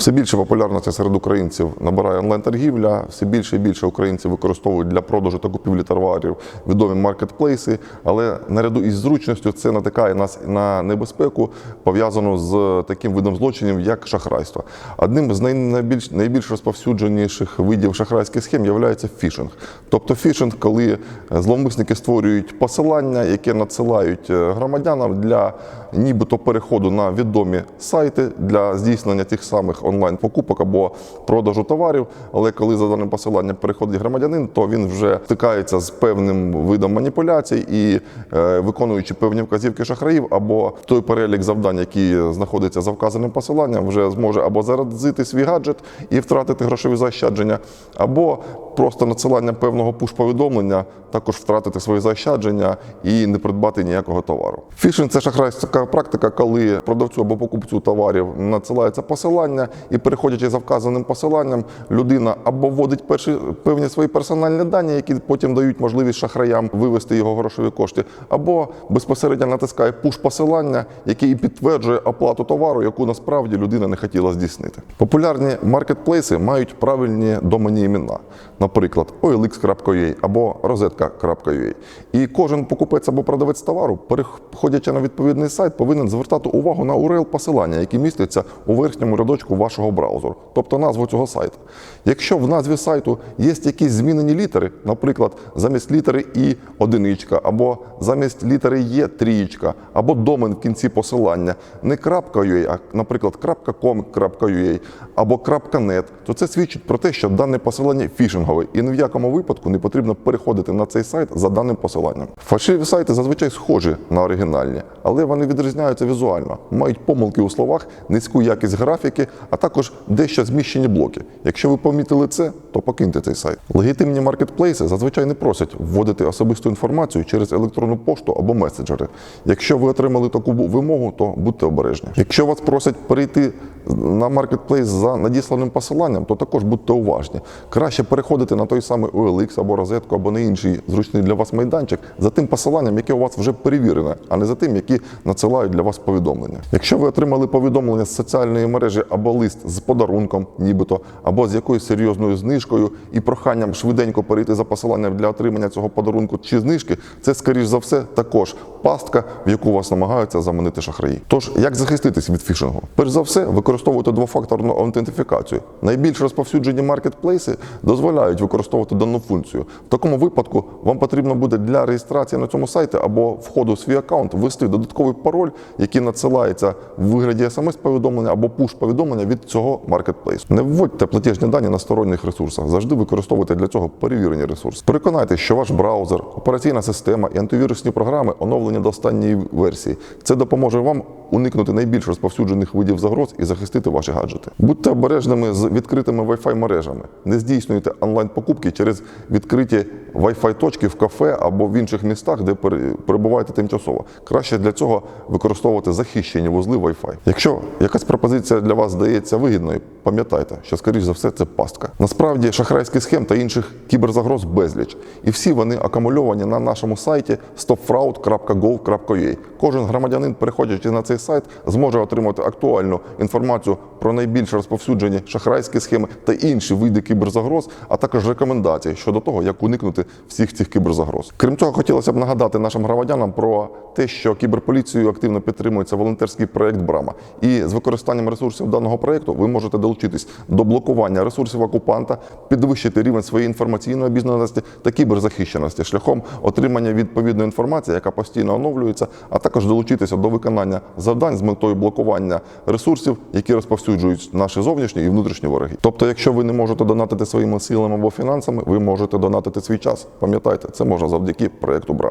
Все більше популярності серед українців набирає онлайн-торгівля, все більше і більше українців використовують для продажу та купівлі товарів відомі маркетплейси, але наряду із зручністю це натикає нас на небезпеку, пов'язану з таким видом злочинів, як шахрайство. Одним з найбільш, найбільш розповсюдженіших видів шахрайських схем є фішинг. Тобто фішинг, коли зловмисники створюють посилання, яке надсилають е, громадянам для нібито переходу на відомі сайти для здійснення тих самих онлайн-покупок або продажу товарів. Але коли за даним посиланням переходить громадянин, то він вже стикається з певним видом маніпуляцій і е, виконуючи певні вказівки шахраїв, або той перелік завдань, який знаходиться за вказаним посиланням, вже зможе або заразити свій гаджет і втратити грошові заощадження, або просто надсиланням певного пуш-повідомлення також втратити свої заощадження і не придбати ніякого товару. Фішинг це шахрайська практика, коли продавцю або покупцю товарів надсилається посилання, і переходячи за вказаним посиланням, людина або вводить перші певні свої персональні дані, які потім дають можливість шахраям вивести його грошові кошти, або безпосередньо натискає пуш-посилання, яке і підтверджує оплату товару, яку насправді людина не хотіла здійснити. Популярні маркетплейси мають правильні доменні імена, наприклад, OLX.ua або розетка.ua. І кожен покупець або продавець товару, переходячи на відповідний сайт, повинен звертати увагу на url посилання, які містяться у верхньому рядочку вашого браузеру, тобто назву цього сайту. Якщо в назві сайту є якісь змінені літери, наприклад, замість літери І одиничка, або замість літери Є трієчка, або домен в кінці посилання, не .ua, а, наприклад, .com.ua або .net, то це свідчить про те, що дане посилання фішингове, і ні в якому випадку не потрібно переходити на цей сайт за даним посиланням. Фальшиві сайти зазвичай схожі на оригінальні, але вони відрізняються візуально, мають помилки у словах, низьку якість графіки, а також дещо зміщені блоки. Якщо ви помітили це, то покиньте цей сайт. Легітимні маркетплейси зазвичай не просять вводити особисту інформацію через електронну пошту або меседжери. Якщо ви отримали таку вимогу, то будьте обережні. Якщо вас просять перейти на маркетплейс за надісланим посиланням, то також будьте уважні. Краще переходити на той самий OLX або розетку, або на інший зручний для вас майданчик за тим посиланням, яке у вас вже перевірене, а не за тим, які надсилають для вас повідомлення. Якщо ви отримали повідомлення з соціальної мережі або лист з подарунком, нібито, або з якоюсь серйозною знижкою і проханням швиденько перейти за посиланням для отримання цього подарунку чи знижки, це скоріш за все також пастка, в яку вас намагаються заманити шахраї. Тож як захиститись від фішингу? Перш за все, використовувати двофакторну аутентифікацію. Найбільш розповсюджені маркетплейси дозволяють використовувати дану функцію. В такому випадку вам потрібно буде для реєстрації на цьому сайті або входу в свій аккаунт ввести додатковий пароль, який надсилається в вигляді смс-повідомлення або пуш-повідомлення від цього маркетплейсу. Не вводьте платіжні дані на сторонніх ресурсах. Завжди використовуйте для цього перевірені ресурси. Переконайтеся, що ваш браузер, операційна система і антивірусні програми оновлені до останньої версії. Це допоможе вам уникнути найбільш розповсюджених видів загроз і захистити ваші гаджети. Будьте обережними з відкритими Wi-Fi мережами. Не здійснюйте онлайн-покупки через відкриті Wi-Fi точки в кафе або в інших містах, де перебуваєте тимчасово. Краще для цього використовувати захищені вузли Wi-Fi. Якщо якась пропозиція для вас здається вигідною, пам'ятайте, що скоріш за все це пастка. Насправді шахрайських схем та інших кіберзагроз безліч, і всі вони акумульовані на нашому сайті stopfraud.gov.ua. Кожен громадянин, переходячи на цей сайт, зможе отримати актуальну інформацію про найбільш розповсюджені шахрайські схеми та інші види кіберзагроз, а також рекомендації щодо того, як уникнути всіх цих кіберзагроз. Крім цього, хотілося б нагадати нашим громадянам про те, що кіберполіцією активно підтримується волонтерський проект Брама. І з використанням ресурсів даного проекту ви можете долучитись до блокування ресурсів окупанта, підвищити рівень своєї інформаційної обізнаності та кіберзахищеності шляхом отримання відповідної інформації, яка постійно оновлюється, а також долучитися до виконання завдань з метою блокування ресурсів, які розповсюджують наші зовнішні і внутрішні вороги. Тобто, якщо ви не можете донатити своїми силами або фінансами, ви можете донатити свій час. Пам'ятайте, це можна завдяки проекту Брама.